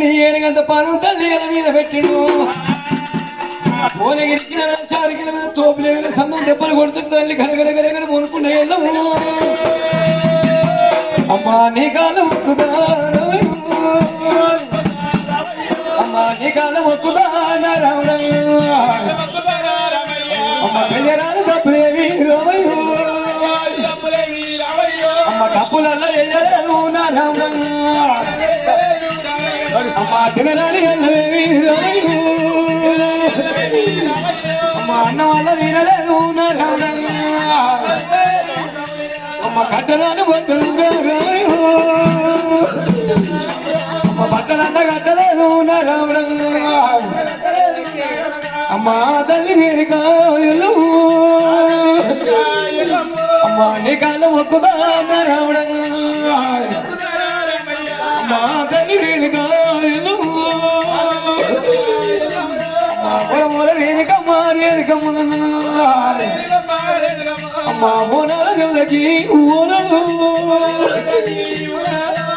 నీ ఏనుగంత పానం తల్లి ఎల మీద పెట్టిండు. ఓనగిరికి చారికి తోపులేని సన్నం దెబ్బలు కొడుతుంది తల్లి గడగడ గడగడ మునుకునే అమ్మా నీ కాలం ఒక్కుదా అమ్మా నీ కాలం ఒక్కుదా రావడం అమ్మ పెళ్ళరాలు తప్పులేవి రోమయ్యో అమ్మ డబ్బులలో ఎల్లలేను నా రావడం అమ్మ తినరాని అమ్మ అన్న వల్ల వినలేదు అమ్మ కట్టరాని బొద్దులుగా అమ్మ బట్టలంత కట్టలేదు అమ్మ తల్లి నేను కాయలు అమ్మా నీ కాలం రావడం. అమ్మా తల్లి నేను కాయలు అమ్మా రేణుకమ్మ రేణుకమ్మ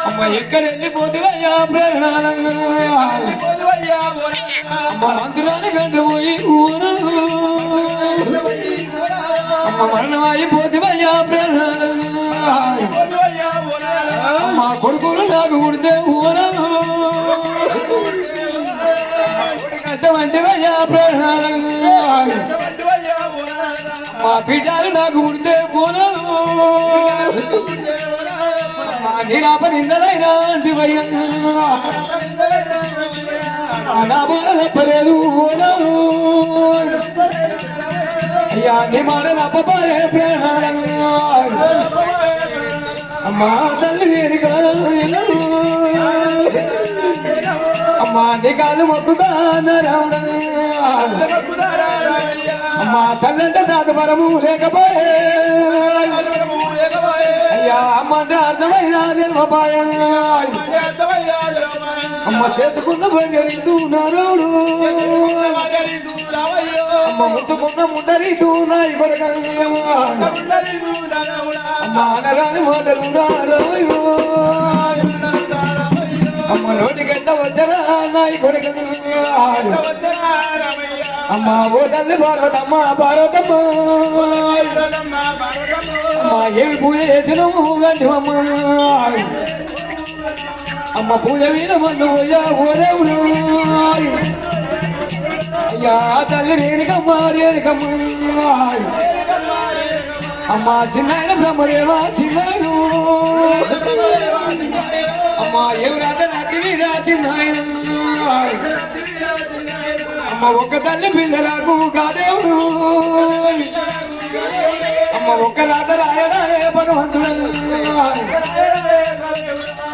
అమ్మ ఎక్కడ వెళ్ళిపోతుందయ్యా ప్రేరణాలంగా అమ్మ మంత్రాన్ని కంటుపోయి ఊరు అమ్మ ప్రేరణ మా బిడ్డలు నాకు ఉంటే ఊరు నీరాప నిందలైనా నా బాధ తప్పలేదు ఓనవు. అయ్యా నీ మాట నప్పబాయే ప్రాణాలను. అమ్మా తల్లి అమ్మా నీ కాలు అమ్మా తల్లంటే నాకు లేకపోయే. అమ్మ చేతుకున్న బంగారింటూ నారోడు అమ్మ ముట్టుకున్న ముందరిటూ నాయి అమ్మ అనరాని మాటలు నారాయో అమ్మ నోటి గంట వచ్చరా నాయి కొరకయ్య అమ్మ ఓ తల్లి పార్వతమ్మ అమ్మ ఏమి పూజ చేసినాము అమ్మ. పూజ మీద మందు పోయా అయ్యా తల్లి రేణుకమ్మ రేణుకమ్మ అమ్మ. చిన్నాయన బ్రహ్మదేవా చిన్నాయను. అమ్మ ఏమి నాకు వీరా చిన్నాయన. అమ్మ ఒక తల్లి పిల్లలకు కాదేవుడు అమ్మ ఒక రాత రాయడాయే భగవంతుడు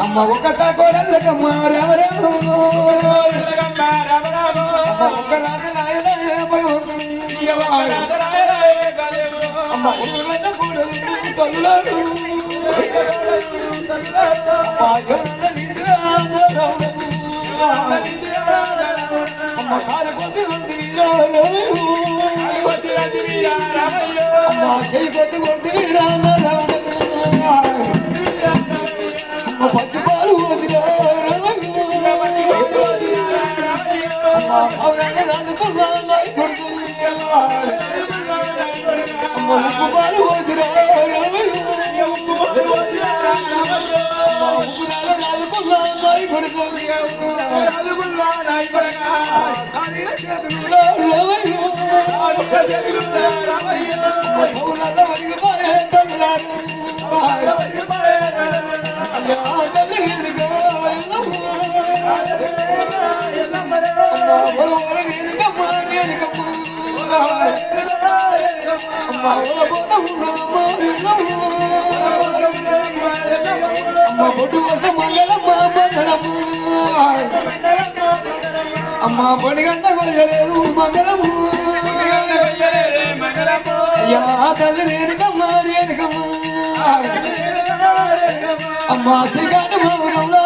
అమ్మ ఒక తాకోడల్లకమ్మ రామరాము. రాత రాయడాయే భగవంతుడు. అమ్మ కూడా తల్లులాడు. అమ్మ కాలకొద్ది ఉంది అమ్మ చేయి కొద్ది కొద్ది రామరాము. అమ్మ బొడిగంట కొయ్యలేదు మంగళము. అయ్యా తల్లి రేణుకమ్మ రేణుకమ్మ. అమ్మ శ్రీకాంత భవనంలో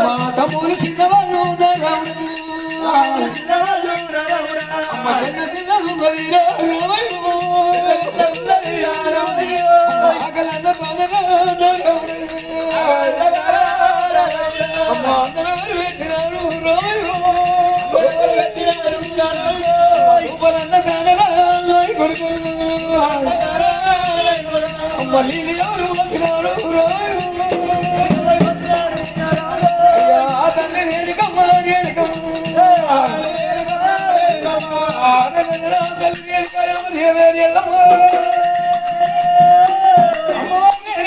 అమ్మ తమ్ముడు చిన్నవాళ్ళు అమ్మ చిన్న చిన్న ఆకలన్న నాగమయ్యో. అమ్మ అందరూ పెట్టినారు రామయ్యో. సూపరన్న కానరా నాయ కొడుకు. అమ్మ నీళ్ళు ఎవరు వచ్చినారు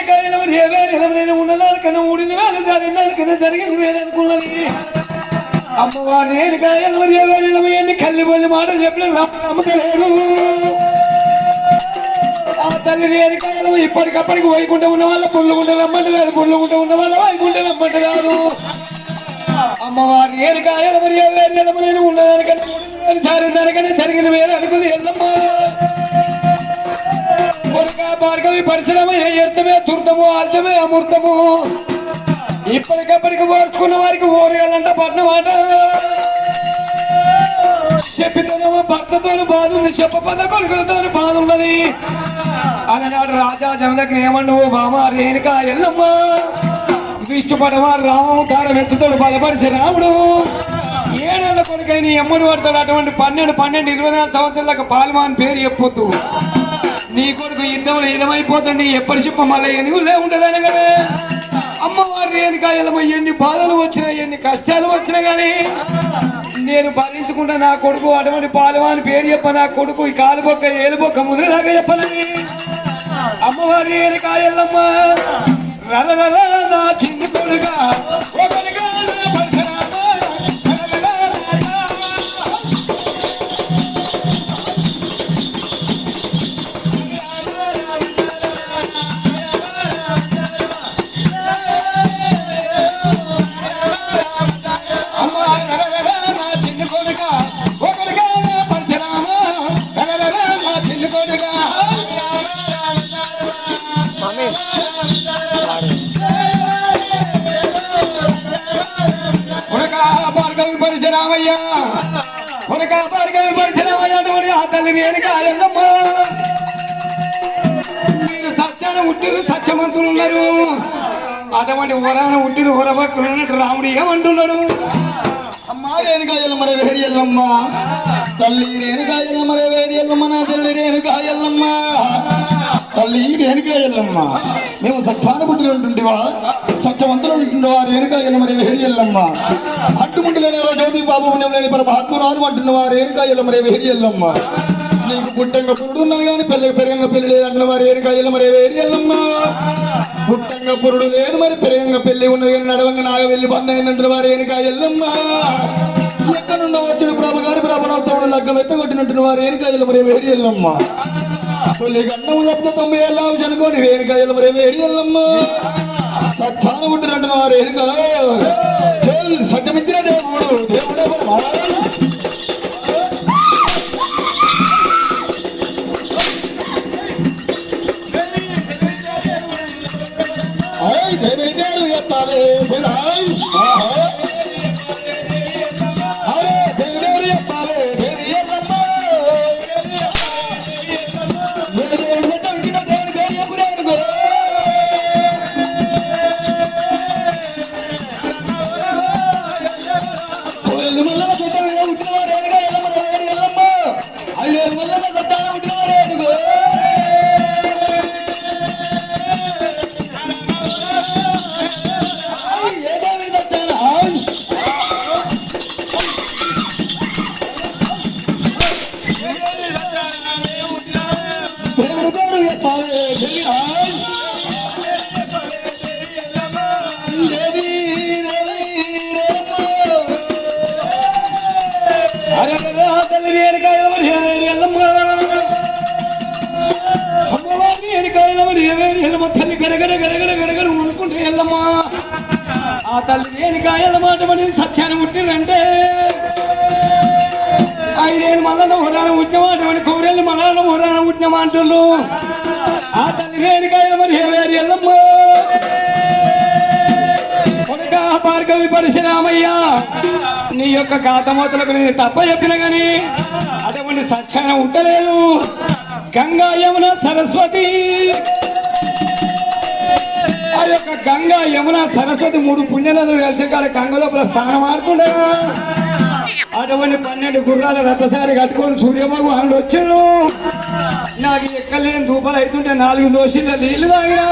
అమ్మో రేణుకాయమ్మ దేవేరి నేను ఉన్నదానికన్నా ఊడింది వేలు జరిగింది అనుకున్నది. అమ్మవారి రేణుకాయమ్మ దేవేరి ఎల్లమ్మ ఎన్ని కల్లి మాటలు చెప్పిన నమ్మకలేదు ఆ తల్లి రేణుకాయమ్మ ఇప్పటికప్పటికి వైకుంఠం ఉన్న వాళ్ళ పుల్లుగుంట రమ్మంటున్నారు పుల్లుగుంట ఉన్న వాళ్ళ వైకుంఠ రమ్మంటున్నారు అమ్మవారి ఏడుకాయల మరి వేరు నేను ఉన్నదానికన్నా సారి దానికన్నా జరిగిన వేరే అనుకుంది ఎల్లమ్మ. కొడుక భార్గవి పరిశ్రమ ఏ ఎర్తమే ఆల్చమే అమృతము. ఇప్పటికప్పటికి ఓర్చుకున్న వారికి ఓరగాలంట పట్నం మాట చెప్పితేనేమో భర్తతో బాధ ఉంది చెప్పపద కొడుకులతో బాధ ఉన్నది. అలనాడు రాజా జమదకి ఏమన్నావు ఓ బామ రేణుక ఎల్లమ్మ. విష్ణు పడవ రామవతారం ఎత్తుతాడు బలపరిచి రాముడు. ఏడేళ్ళ కొడుకైన ఎమ్మడి పడతాడు అటువంటి పన్నెండు పన్నెండు ఇరవై నాలుగు సంవత్సరాలకు పాల్మాన్ పేరు చెప్పొద్దు. నీ కొడుకు యుద్ధంలో ఇదమైపోతుంది ఎప్పటి చెప్ప మళ్ళీ లే ఉండదని కదా. అమ్మవారి రేణుక ఎన్ని బాధలు వచ్చినా ఎన్ని కష్టాలు వచ్చినా కానీ నేను భరించుకుంటా నా కొడుకు అటువంటి పాలవాని పేరు చెప్ప నా కొడుకు ఈ కాలు బొక్క ఏలు ముందు దాకా చెప్పనని. అమ్మవారి ఏరికాయల్లమ్మ రల రల నా చిన్ని కొడుగా భార్గవి పరిశరామయ్య కొనక అటువంటి ఆ తల్లి నేను కాయల్లమ్మ మీరు సత్యాన ఉట్టిరు సత్యమంతులు ఉన్నారు. అటువంటి వరాన ఉట్టిన వరభక్తులు ఉన్నట్టు రాముడు ఏమంటున్నాడు? అమ్మా రేణుకాయలమ్మ రే వేడి ఎల్లమ్మ తల్లి రేణుకాయలమ్మ రే వేడి ఎల్లమ్మ నా తల్లి రేణుకాయలమ్మ. తల్లి రేణుకాయలమ్మ మేము సత్యాన పుట్టిన ఉంటుంటివా సత్యవంతులు ఉంటుండవా? రేణుకాయలమ్మ మరి వేడి వెళ్ళమ్మా అట్టుముంటు లేని జ్యోతి బాబు లేని పరమాత్మరాలు అంటున్నవా? రేణుకాయలమ్మ మరి వేడి వెళ్ళమ్మా నీకు పుట్టంగా పురుడు కానీ పెళ్ళి పెరగంగా పెళ్ళి లేదు అంటున్నవా? రేణుకాయలమ్మ రే వేడి వెళ్ళమ్మా పుట్టంగా పురుడు లేదు మరి పెరగంగా పెళ్ళి ఉన్నది కానీ నడవంగా నాగ వెళ్ళి బంద్ అయిందంటున్న వారు ఏనుక ఎల్లమ్మ. ఎక్కడున్న వచ్చుడు ప్రభ గారి ప్రభనవుతాడు లగ్గం ఎత్తగొట్టినట్టున్న వారు ఏనుక ఎల్లమరే వేడి వెళ్ళమ్మా తొలి గండము చెప్తే తొమ్మిది ఏళ్ళ చనుకోని రేణుక ఎల్లమరే వేడి ఎల్లమ్మ సత్యాన ఉంటున్నట్టు వారు ఏనుక సత్యమిచ్చిన దేవుడు. దేవుడే పరమా. ఐ తల్లి ఏరికాయల మరి ఏవేరి ఎల్లమ్మ అమ్మవారి ఏరికాయల తల్లి గరగర గరగర ఆ తల్లి ఏరికాయల మాట మరి సత్యాన్ని పుట్టిందంటే ఐదేళ్ళు మళ్ళా హురాన పుట్టినమా అటువంటి కౌరెళ్ళు మళ్ళా హురాన పుట్టినమా ఆ తల్లి ఏరికాయల మరి ఏవేరి ఎల్లమ్మ. భార్గవి పరశురామయ్య నీ యొక్క కాతమూతలకు నేను తప్ప చెప్పిన గాని అటువంటి సత్యాన ఉండలేదు. గంగా యమున సరస్వతి. ఆ యొక్క గంగా యమున సరస్వతి మూడు పుణ్యనదులు కలిసి కాడ గంగ లోపల స్నానం ఆడుతుండగా అటువంటి పన్నెండు గుర్రాల రథసారి కట్టుకొని సూర్యభగవానుడు వచ్చాడు. నాకు ఎక్కలేని దూపలు అవుతుంటే నాలుగు దోషుల నీళ్ళు తాగినా.